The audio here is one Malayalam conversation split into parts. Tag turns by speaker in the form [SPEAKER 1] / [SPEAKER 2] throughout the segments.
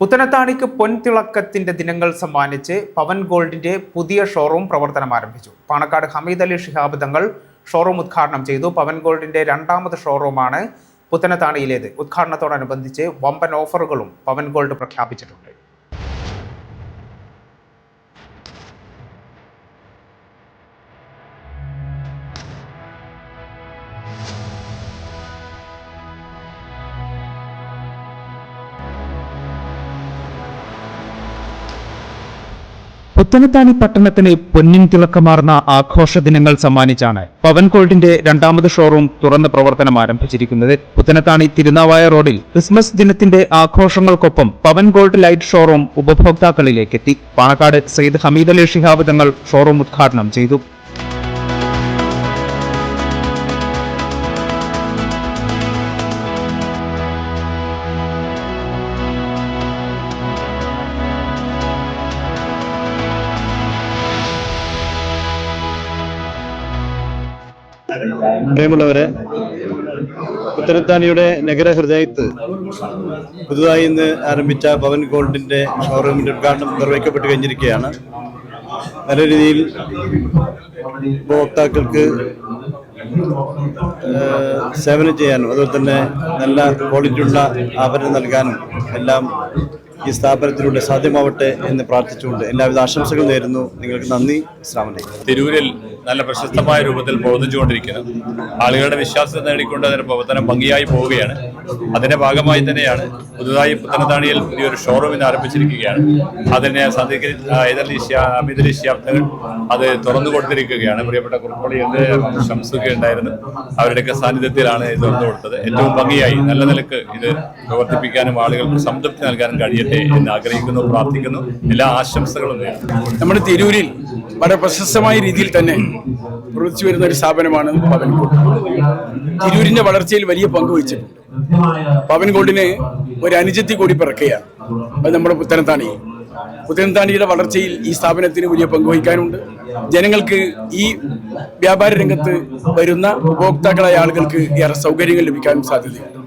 [SPEAKER 1] പുത്തനത്താണിക്ക് പൊൻതിളക്കത്തിന്റെ ദിനങ്ങൾ സമ്മാനിച്ച് പവൻ ഗോൾഡിന്റെ പുതിയ ഷോറൂം പ്രവർത്തനം ആരംഭിച്ചു. പാണക്കാട് ഹമീദ് അലി ഷിഹാബ് തങ്ങൾ ഷോറൂം ഉദ്ഘാടനം ചെയ്തു. പവൻ ഗോൾഡിന്റെ രണ്ടാമത് ഷോറൂമാണ് പുത്തനത്താണിയിലേത്. ഉദ്ഘാടനത്തോടനുബന്ധിച്ച് വമ്പൻ ഓഫറുകളും പവൻ ഗോൾഡ് പ്രഖ്യാപിച്ചിട്ടുണ്ട്.
[SPEAKER 2] പുത്തനത്താണി പട്ടണത്തിന് പൊന്നിൻ തിളക്കമാർന്ന ആഘോഷ ദിനങ്ങൾ സമ്മാനിച്ചാണ് പവൻ ഗോൾഡിന്റെ രണ്ടാമത് ഷോറൂം തുറന്ന് പ്രവർത്തനം ആരംഭിച്ചിരിക്കുന്നത്. പുത്തനത്താണി തിരുനാവായ റോഡിൽ ക്രിസ്മസ് ദിനത്തിന്റെ ആഘോഷങ്ങൾക്കൊപ്പം പവൻ ഗോൾഡ് ലൈറ്റ് ഷോറൂം ഉപഭോക്താക്കളിലേക്കെത്തി. പാണക്കാട് സെയ്ദ് ഹമീദ് അലി ഷിഹാബ് തങ്ങൾ ഷോറൂം ഉദ്ഘാടനം ചെയ്തു.
[SPEAKER 3] പ്രിയമുള്ളവരെ ഉത്തരത്താനിയുടെ നഗരഹൃദയത്ത് പുതുതായി ഇന്ന് ആരംഭിച്ച പവൻ ഗോൾഡിന്റെ ഷോറൂമിന്റെ ഉദ്ഘാടനം നിർവഹിക്കപ്പെട്ട് കഴിഞ്ഞിരിക്കുകയാണ്. നല്ല രീതിയിൽ ഉപഭോക്താക്കൾക്ക് സേവനം ചെയ്യാനും അതുപോലെ തന്നെ നല്ല ക്വാളിറ്റിയുള്ള ആഭരണം നൽകാനും എല്ലാം ഈ സ്ഥാപനത്തിലൂടെ സാധ്യമാവട്ടെ എന്ന് പ്രാർത്ഥിച്ചുകൊണ്ട് എല്ലാവിധ ആശംസകളും നേരുന്നു. നിങ്ങൾക്ക് നന്ദി. അസ്സാം വലൈക്കും
[SPEAKER 4] തിരൂരിൽ നല്ല പ്രശസ്തമായ രൂപത്തിൽ പ്രവർത്തിച്ചുകൊണ്ടിരിക്കുന്നു ആളുകളുടെ വിശ്വാസം നേടിക്കൊണ്ട് അതിന് പ്രവർത്തനം ഭംഗിയായി പോവുകയാണ്. അതിന്റെ ഭാഗമായി തന്നെയാണ് പുതുതായി പുത്തനത്താണിയിൽ പുതിയൊരു ഷോറൂം ഇന്ന് ആരംഭിച്ചിരിക്കുകയാണ്. അതിനെ സന്ധിക്ക് അമിത് ശാബ്ദങ്ങൾ അത് തുറന്നു കൊടുത്തിരിക്കുകയാണ്. പ്രിയപ്പെട്ട കുറുപ്പള്ളി എന്ത് ശംസൊക്കെ ഉണ്ടായിരുന്നു? അവരുടെയൊക്കെ സാന്നിധ്യത്തിലാണ് ഇത് തുറന്നു കൊടുത്തത്. ഏറ്റവും ഭംഗിയായി നല്ല നിലയ്ക്ക് ഇത് പ്രവർത്തിപ്പിക്കാനും ആളുകൾക്ക് സംതൃപ്തി നൽകാനും കഴിയട്ടെ എന്ന് ആഗ്രഹിക്കുന്നു പ്രാർത്ഥിക്കുന്നു. എല്ലാ ആശംസകളും
[SPEAKER 5] നമ്മുടെ തിരൂരിൽ വളരെ പ്രശസ്തമായ രീതിയിൽ തന്നെ പ്രവർത്തിച്ചു വരുന്ന ഒരു സ്ഥാപനമാണ് പവൻ ഗോൾഡ് തിരൂരിന്റെ വളർച്ചയിൽ വലിയ പങ്ക് വഹിച്ചിട്ടുണ്ട്. പവൻ ഗോൾഡിന് ഒരു അനുജത്തി കൂടി പിറക്കുകയാണ്. അത് നമ്മുടെ പുത്തനത്താണി. പുത്തനത്താണിയുടെ വളർച്ചയിൽ ഈ സ്ഥാപനത്തിന് വലിയ പങ്ക് വഹിക്കാനുണ്ട്. ജനങ്ങൾക്ക് ഈ വ്യാപാര രംഗത്ത് വരുന്ന ഉപഭോക്താക്കളായ ആളുകൾക്ക് ഏറെ സൗകര്യങ്ങൾ ലഭിക്കാനും സാധ്യതയുണ്ട്.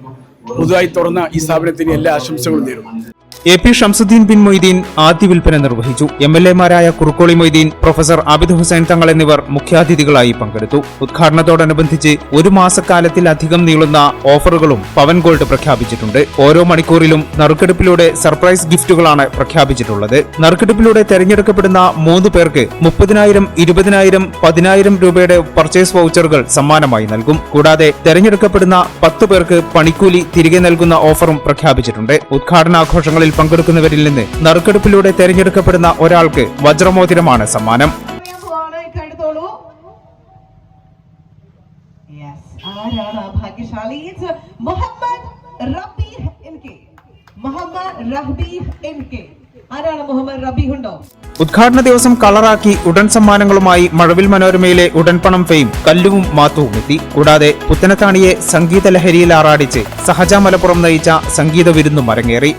[SPEAKER 5] പുതുതായി തുറന്ന ഈ സ്ഥാപനത്തിന് എല്ലാ ആശംസകളും നേരുന്നു.
[SPEAKER 2] എ പി ഷംസുദ്ദീൻ ബിൻ മൊയ്തീൻ ആദ്യ വിൽപ്പന നിർവഹിച്ചു. എം എൽ എമാരായ കുറുക്കോളി മൊയ്തീൻ പ്രൊഫസർ അബിദ് ഹുസൈൻ തങ്ങൾ എന്നിവർ മുഖ്യാതിഥികളായി പങ്കെടുത്തു. ഉദ്ഘാടനത്തോടനുബന്ധിച്ച് ഒരു മാസക്കാലത്തിലധികം നീളുന്ന ഓഫറുകളും പവൻ ഗോൾഡ് പ്രഖ്യാപിച്ചിട്ടുണ്ട്. ഓരോ മണിക്കൂറിലും നറുക്കെടുപ്പിലൂടെ സർപ്രൈസ് ഗിഫ്റ്റുകളാണ് പ്രഖ്യാപിച്ചിട്ടുള്ളത്. നറുക്കെടുപ്പിലൂടെ തെരഞ്ഞെടുക്കപ്പെടുന്ന മൂന്ന് പേർക്ക് മുപ്പതിനായിരം ഇരുപതിനായിരം പതിനായിരം രൂപയുടെ പർച്ചേസ് വൗച്ചറുകൾ സമ്മാനമായി നൽകും. കൂടാതെ തെരഞ്ഞെടുക്കപ്പെടുന്ന പത്ത് പേർക്ക് പണിക്കൂലി തിരികെ നൽകുന്ന ഓഫറും പ്രഖ്യാപിച്ചിട്ടുണ്ട്. ഉദ്ഘാടനാഘോഷങ്ങളിൽ പങ്കെടുക്കുന്നവരിൽ നിന്ന് നറുക്കെടുപ്പിലൂടെ തെരഞ്ഞെടുക്കപ്പെടുന്ന ഒരാൾക്ക് വജ്രമോതിരമാണ് സമ്മാനം.
[SPEAKER 6] യെസ് ആരാണ് ആ ഭാഗ്യശാലി? Muhammad Rabeeh N K. Muhammad Rabeeh N K. ആരാണ് മുഹമ്മദ് റബീഹ് ഉണ്ടോ?
[SPEAKER 2] ഉദ്ഘാടന ദിവസം കളറാക്കി ഉടൻ സമ്മാനങ്ങളുമായി മഴവിൽ മനോരമയിലെ ഉടൻ പണം ഫെയിം കല്ലുവും മാത്തുവും എത്തി. കൂടാതെ പുത്തനത്താണിയെ സംഗീത ലഹരിയിൽ ആറാടിച്ച് സഹജ മലപ്പുറം നയിച്ച സംഗീത വിരുന്നും അരങ്ങേറി.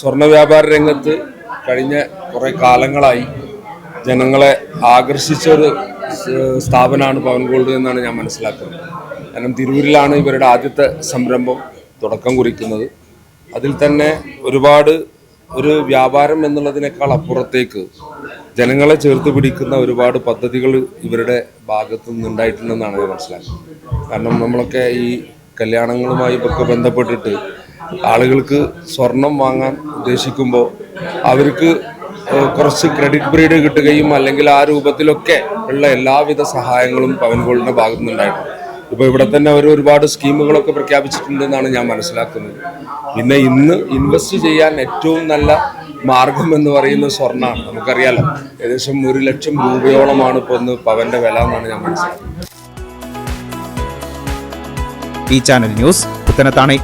[SPEAKER 7] സ്വർണ വ്യാപാര രംഗത്ത് കഴിഞ്ഞ കുറെ കാലങ്ങളായി ജനങ്ങളെ ആകർഷിച്ച ഒരു സ്ഥാപനമാണ് പവൻ ഗോൾഡ് എന്നാണ് ഞാൻ മനസ്സിലാക്കുന്നത്. കാരണം തിരൂരിലാണ് ഇവരുടെ ആദ്യത്തെ സംരംഭം തുടക്കം കുറിക്കുന്നത്. അതിൽ തന്നെ ഒരുപാട് ഒരു വ്യാപാരം എന്നുള്ളതിനേക്കാൾ അപ്പുറത്തേക്ക് ജനങ്ങളെ ചേർത്ത് പിടിക്കുന്ന ഒരുപാട് പദ്ധതികൾ ഇവരുടെ ഭാഗത്തു നിന്നുണ്ടായിട്ടുണ്ടെന്നാണ് ഞാൻ മനസ്സിലാക്കുന്നത്. കാരണം നമ്മളൊക്കെ ഈ കല്യാണങ്ങളുമായി ഇവർക്ക് ബന്ധപ്പെട്ടിട്ട് ആളുകൾക്ക് സ്വർണം വാങ്ങാൻ ഉദ്ദേശിക്കുമ്പോൾ അവർക്ക് കുറച്ച് ക്രെഡിറ്റ് പീരീഡ് കിട്ടുകയും അല്ലെങ്കിൽ ആ രൂപത്തിലൊക്കെ ഉള്ള എല്ലാവിധ സഹായങ്ങളും പവൻ ഗോൾഡിന്റെ ഭാഗത്തു നിന്നുണ്ടായിട്ടുണ്ട് ഇപ്പോൾ ഇവിടെ തന്നെ അവർ ഒരുപാട് സ്കീമുകളൊക്കെ പ്രഖ്യാപിച്ചിട്ടുണ്ടെന്നാണ് ഞാൻ മനസ്സിലാക്കുന്നത്. പിന്നെ ഇന്ന് ഇൻവെസ്റ്റ് ചെയ്യാൻ ഏറ്റവും നല്ല മാർഗം എന്ന് പറയുന്നത് സ്വർണമാണ് നമുക്കറിയാലോ ഏകദേശം ഒരു ലക്ഷം രൂപയോളമാണ് ഇപ്പോൾ ഒന്ന് പവന്റെ വില എന്നാണ് ഞാൻ മനസ്സിലാക്കുന്നത്.
[SPEAKER 2] ഈ ചാനൽ ന്യൂസ് പുത്തനത്താണി.